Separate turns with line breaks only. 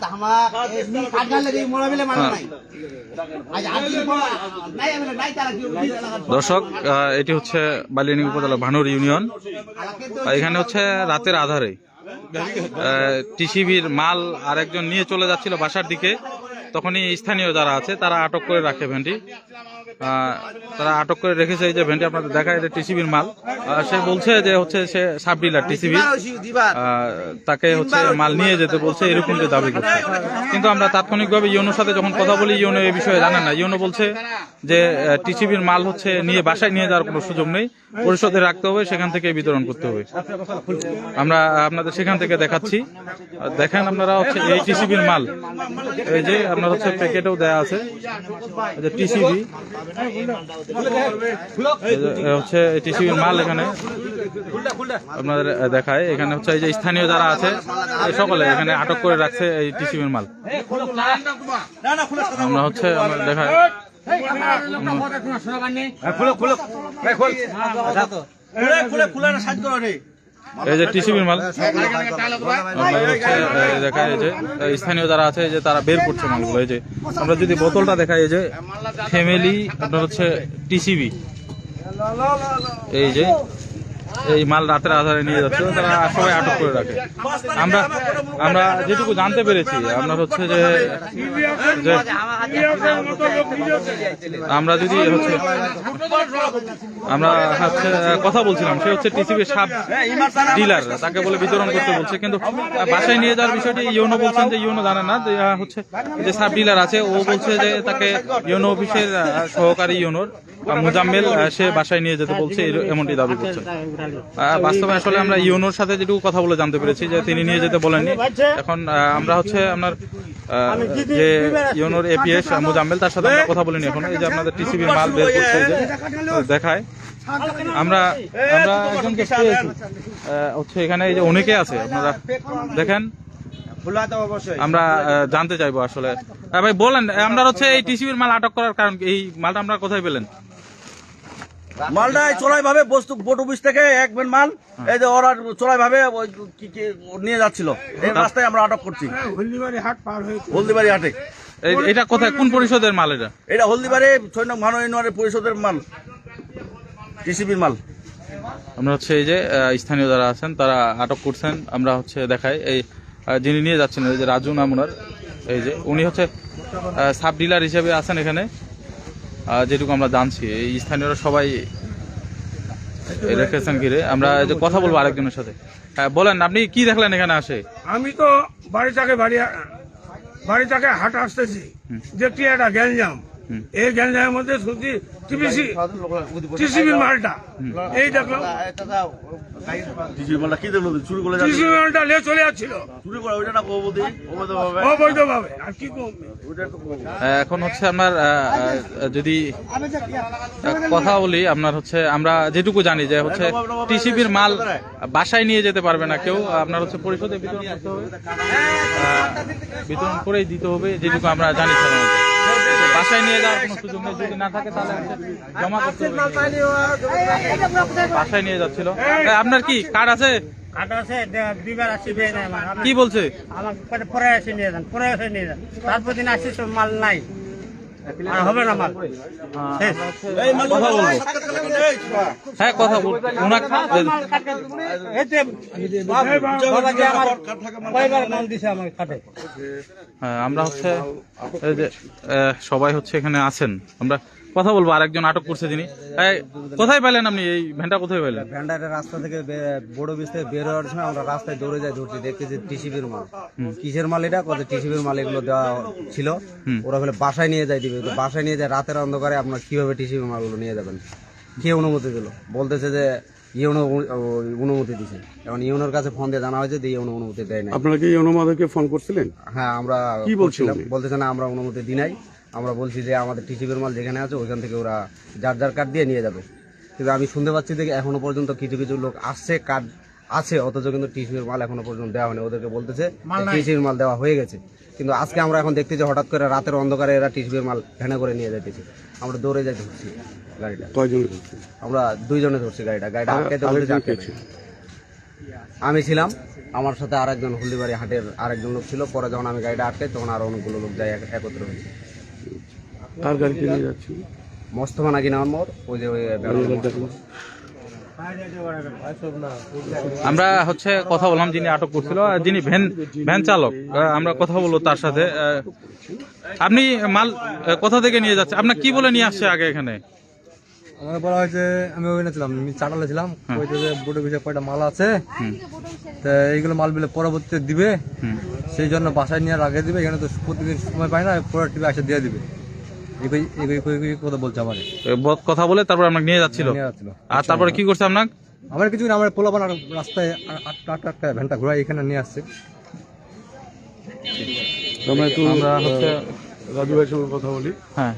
তামাক নাই। তারা কি
দর্শক আহ, এটি হচ্ছে বালিয়ানি উপজেলা ভানুর ইউনিয়ন। এখানে হচ্ছে রাতের আধারে। টিসিবির মাল আরেকজন নিয়ে চলে যাচ্ছিল বাসার দিকে। তখনই স্থানীয় যারা আছে তারা আটক করে রাখে ভ্যানটি। তারা আটক করে রেখেছে এই যে ভ্যানটি আপনাদের দেখায় এটা টিসিবির মাল। সে বলছে যে হচ্ছে সে সাব ডিলার
দিবার
তাকে হচ্ছে মাল নিয়ে যেতে বলছে, এরকম যে দাবি করছে। কিন্তু আমরা তাৎক্ষণিকভাবে ইউনোর সাথে যখন কথা বলি, ইউনো এই বিষয়ে জানেন না। ইউনো বলছে যে টিসিবির মাল হচ্ছে নিয়ে বাসায় নিয়ে যাওয়ার কোনো সুযোগ নেই। পরিশোধে রাখতে হবে, সেখান থেকে বিতরণ করতে হবে। আমরা আপনাদের সেখান থেকে দেখাচ্ছি। দেখেন আপনারা হচ্ছে এই টিসিবির মাল। এই যে আপনার হচ্ছে প্যাকেটেও দেয়া আছে। টিসিবি। হচ্ছে টিসিবির মাল এখানে আপনাদের দেখায় এখানে হচ্ছে এই যে স্থানীয় যারা আছে সকলে এখানে আটক করে রাখছে এই টিসিবির মাল আমরা হচ্ছে আমরা দেখায় টিসিবির মাল আপনাদের হচ্ছে এই দেখায় এই যে টিসিবির মাল। দেখা এই স্থানীয় যারা আছে যে তারা বের করছে মালগুলো। এই যে আমরা যদি বোতলটা দেখাই এই যে ফ্যামিলি আপনার হচ্ছে টিসিবি। এই যে এই মাল রাতের আধারে নিয়ে যাচ্ছে তারা সবাই আটক করে রাখে। আমরা আমরা যেটুকু জানতে পেরেছি আমরা হচ্ছে যে আমরা যদি হচ্ছে আমরা হচ্ছে কথা বলছিলাম সে হচ্ছে টিসিবি সাব ডিলার তাকে বলে বিতরণ করতে বলছে কিন্তু বাসায় নিয়ে যাওয়ার বিষয়টি ইউনো বলছেন যে ইউনো জানে না যে, হচ্ছে যে সাব ডিলার আছে ও বলছে যে তাকে ইউনো অফিসের সহকারী ইউনোর মুজাম্মেল সে বাসায় নিয়ে যেতে বলছে এমনটি দাবি করছে। বাস্তবে আসলে আমরা ইউনোর সাথে যেটুকু কথা বলে জানতে পেরেছি যে তিনি নিয়ে যেতে বলেননি। এখন আমরা হচ্ছে আপনার যে ইউনোর এপিএস মুজাম্মেল, তার সাথে আমরা কথা বলিনি এখন। এই যে আপনাদের টিসিবির মাল বের করছে দেখায়। আমরা আমরা একজনকে হচ্ছে এখানে এই যে অনেকে আছে, আপনারা দেখেন। আমরা জানতে চাইব আসলে। ভাই, বলেন, আমরা হচ্ছে এই টিসিবির মাল আটক করার কারণ এই মালটা আমরা কোথায় পেলেন?
মালটা এই চোরাই ভাবে বস্তু বোট অফিস থেকে এক বেন মাল এই যে ওরা চোরাই ভাবে ওই কি কি নিয়ে যাচ্ছিল। এই রাস্তায় আমরা আটক করছি।
হলদিবাড়ি হাট পার হয়ে
হলদিবাড়ি হাটে।
এই- এটা কোথায় কোন পরিষদের মাল এটা?
এটা হলদিবাড়ি ছয় নং ভানো ইউনিয়নের পরিষদের মাল টিসিবির মাল।
আমরা হচ্ছে এই যে স্থানীয় যারা আছেন তারা আটক করছেন আমরা হচ্ছে দেখাই। এই যিনি নিয়ে যাচ্ছেন এই যে রাজু নাম ওনার এই যে উনি হচ্ছে সাব ডিলার হিসেবে আছেন এখানে। যেটুকু আমরা জানছি এই স্থানীয়রা সবাই রেখেছেন ঘিরে। আমরা এই যে কথা বলব আরেকজনের সাথে। হ্যাঁ বলেন আপনি কি দেখলেন এখানে আসে?
আমি তো বাড়ি থেকে বাড়ি বাড়ি থেকে হাট আসতেছি। যে দেখছি একটা গ্যাঞ্জাম। এই গ্যাঞ্জামের মধ্যে শুনছি টিসিবির মালটা। এই দেখলাম
মালটা কি দেখল চুরি করে
টিসিবি মালটা নিয়ে চলে যাচ্ছিল।
চুরি করে ওইটা না অবধি? অবৈধ ভাবে
অবৈধ ভাবে আর কি করবে
ওইটা তো
আহ, এখন হচ্ছে আপনার আহ, যদি কথা বলি আপনার হচ্ছে আমরা যেটুকু জানি যে হচ্ছে টিসিবির মাল বাসায় নিয়ে যেতে পারবে না কেউ। আপনার হচ্ছে পরিষদে বিতরণ করতে হবে। বিতরণ করেই দিতে হবে যেটুকু আমরা জানি সাধারণত। বাসায় নিয়ে যাওয়ার কোনো সুযোগ নেই। যদি না থাকে তাহলে জমা করতে বাসায় নিয়ে যাচ্ছিল। আপনার কি কার্ড আছে?
আছে দুইবার আসি
কি বলছে?
আমার পরে এসে নিয়ে যান পরে এসে নিয়ে যান। তারপর দিন আসি মাল নাই। হবে না মাল।
কথা বলব হ্যাঁ কথা
আমার
হ্যাঁ, আমরা হচ্ছে সবাই হচ্ছে এখানে আছেন। আমরা কথা বলব আরেকজন আটক করছে তিনি। কোথায় পেলেন আপনি? এই ভ্যানটা কোথায় পেলেন
ভ্যান্ডারের রাস্তা থেকে বড় বীজ থেকে বের হওয়ার সময় আমরা রাস্তায় দৌড়ে যাই ধরছি দেখতেছি টিসিবির মাল। কিসের মাল এটা? কত টিসিবির মাল এগুলো দেওয়া ছিল। ওরা বলে বাসায় নিয়ে যাই দিবে। বাসায় নিয়ে যায় রাতের অন্ধকারে আপনার কীভাবে টিসিবির মালগুলো নিয়ে যাবেন? কে অনুমতি দিল? বলতেছে যে ইউনো অনুমতি দিছে। এখন ইউনোর কাছে ফোন দিয়ে জানা হয়েছে যে ইউনো অনুমতি দেয় না
আপনারা কি অনুমাদেরকে ফোন করছিলেন?
হ্যাঁ আমরা
কি বলছিলাম
বলতেছে না আমরা অনুমতি দিই নাই। আমরা বলছি যে আমাদের টিসিবির মাল যেখানে আছে ওইখান থেকে ওরা যার যার কার্ড দিয়ে নিয়ে যাবে। কিন্তু আমি শুনতে পাচ্ছি যে এখনও পর্যন্ত কিছু কিছু লোক আসছে কার্ড আছে অথচ কিন্তু টিসিবির মাল এখনও পর্যন্ত দেওয়া হয়নি। ওদেরকে বলতেছে টিসিবির মাল দেওয়া হয়ে গেছে। কিন্তু আজকে আমরা এখন দেখতেছি হঠাৎ করে রাতের অন্ধকারে এরা টিসিবির মাল ভ্যানে করে নিয়ে যাইতেছে। আমরা দৌড়ে যাই ধরছি গাড়িটা। আমরা দুইজনে ধরছি গাড়িটা। গাড়িটা আটকে? আমি ছিলাম আমার সাথে আরেকজন হলদিবাড়ি হাটের আরেকজন লোক ছিল। পরে যখন আমি গাড়িটা আটকাই তখন আরও অনেকগুলো লোক যাই এক- একত্র হয়েছে।
কার গাড়িতে নিয়ে যাচ্ছি?
মস্তফানা কি নাম ওর? ওই যে ওই
আমরা হচ্ছে কথা বললাম যিনি আটক করছিল যিনি ভ্যান ভ্যান চালক। আমরা কথা বলব তার সাথে। আপনি মাল কোথা থেকে নিয়ে যাচ্ছে? আপনার কি বলে নিয়ে আসছে আগে এখানে?
আমার বলা হয়েছে আমি ওখানে ছিলাম আমি চাটালে ছিলাম। ওইটা যে বোর্ডে বিষয়ে কয়টা মাল আছে। তা এইগুলো মাল বিলে পরবর্তীতে দিবে।
হুম।
সেই জন্য বাসায় নিয়ে রাখে দিবে। এখানে তো প্রতিদিন সময় পায় না পরের টিভি এসে দিয়ে দিবে। কথা বলছে আমার
কথা বলে তারপর আপনাকে নিয়ে যাচ্ছিল? আর তারপরে কি করছে আপনার
আমার কিছু না আমার পোলাপান রাস্তায় আটটা আটটা আটটা ঘণ্টা ঘোরা এখানে নিয়ে আসছে।
আমরা হচ্ছে
রাজু ভাইয়ের সঙ্গে কথা বলি।
হ্যাঁ।